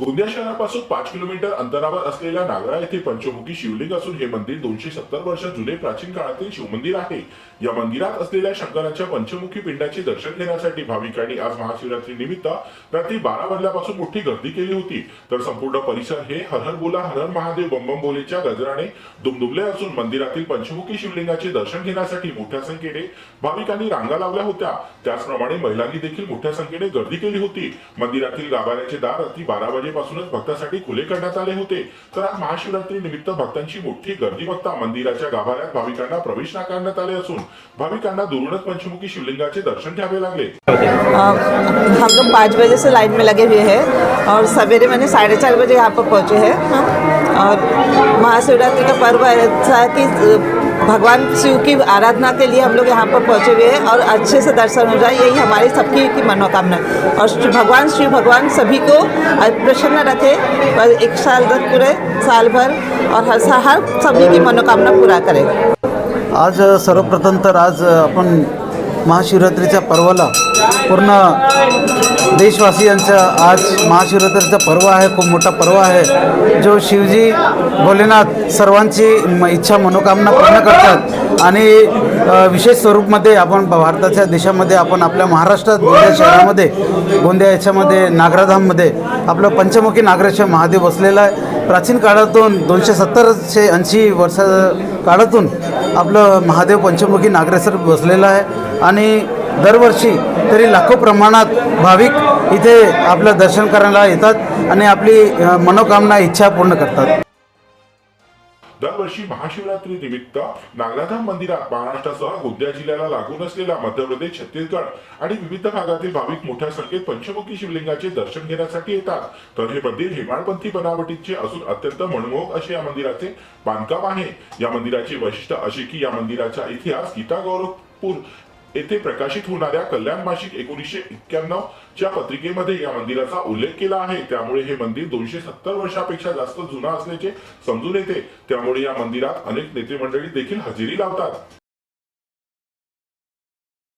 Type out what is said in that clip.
गोंदिया शहरापासून पाच किलोमीटर अंतरावर असलेल्या नागरा येथे पंचमुखी शिवलिंग असून हे मंदिर दोनशे सत्तर वर्ष जुने प्राचीन काळातील शिवमंदिर आहे. या मंदिरात असलेल्या शंकराच्या पंचमुखी पिंडाचे दर्शन घेण्यासाठी भाविकांनी आज महाशिवरात्री निमित्त रात्री बारा वाजल्यापासून मोठी गर्दी केली होती. तर संपूर्ण परिसर हे हरहर बोला हरहर महादेव बंबम बोलेच्या गजराने दुमदुमले असून मंदिरातील पंचमुखी शिवलिंगाचे दर्शन घेण्यासाठी मोठ्या संख्येने भाविकांनी रांगा लावल्या होत्या. त्याचप्रमाणे महिलांनी देखील मोठ्या संख्येने गर्दी केली होती. मंदिरातील गाभाऱ्याचे दार रात्री बारा वाजे वाजेपासूनच भक्तांसाठी खुले करण्यात आले होते. तर आज महाशिवरात्री निमित्त भक्तांची मोठी गर्दी बघता मंदिराच्या गाभाऱ्यात भाविकांना प्रवेश नाकारण्यात आले असून भाविकांना दुरूनच पंचमुखी शिवलिंगाचे दर्शन घ्यावे लागले. हम लोग पाँच बजे से लाइन में लगे हुए हैं और सवेरे मैंने साढ़े चार बजे यहाँ पर पहुँचे हैं। और महाशिवरात्रि का पर्व ऐसा है कि भगवान शिव की आराधना के लिए हम लोग यहाँ पर पहुँचे हुए हैं और अच्छे से दर्शन हो जाए यही हमारी सबकी की मनोकामना है। और श्री भगवान शिव भगवान सभी को प्रसन्न रखे और एक साल तक पूरे साल भर और हर सा- हर सभी की मनोकामना पूरा करे। आज सर्वप्रथम तर आज आपण महाशिवरात्रीच्या पर्वाला पूर्ण देशवासियांचा आज महाशिवरात्रीचा पर्व आहे खूप मोठा पर्व आहे जो शिवजी भोलेनाथ सर्वांची म- इच्छा मनोकामना पूर्ण करतात. आणि विशेष स्वरूपमध्ये आपण भारताच्या देशामध्ये आपण आपल्या महाराष्ट्रात गोंदिया शहरामध्ये गोंदिया याच्यामध्ये नागराधाममध्ये आपलं पंचमुखी नागरेश्वर महादेव बसलेला आहे. प्राचीन काळातून दोनशे सत्तरशे ऐंशी वर्षा काळातून आपलं महादेव पंचमुखी नागरेश्वर बसलेलं आहे. आणि दरवर्षी तरी लाखो प्रमाणात भाविक इथे आपलं दर्शन करायला येतात आणि आपली मनोकामना इच्छा पूर्ण करतात. दरवर्षी महाशिवरात्री निमित्त नागराधाम मंदिरात महाराष्ट्रासह गोंदिया जिल्ह्याला लागून असलेला मध्य प्रदेश छत्तीसगड आणि विविध भागातील भाविक मोठ्या संख्येत पंचमुखी शिवलिंगाचे दर्शन घेण्यासाठी येतात. तर हे मंदिर हेमाडपंथी बनावटीचे असून अत्यंत मनमोहक असे या मंदिराचे बांधकाम आहे. या मंदिराचे वैशिष्ट्य असे की या मंदिराचा इतिहास गीता गौरवपूर येथे प्रकाशित होणाऱ्या कल्याण भाषिक एकोणीसशे एक्क्याण्णव च्या पत्रिकेमध्ये या मंदिराचा उल्लेख केला आहे. त्यामुळे हे मंदिर दोनशे सत्तर वर्षापेक्षा जास्त जुना असल्याचे समजून येते. त्यामुळे या मंदिरात अनेक नेते मंडळी देखील हजेरी लावतात.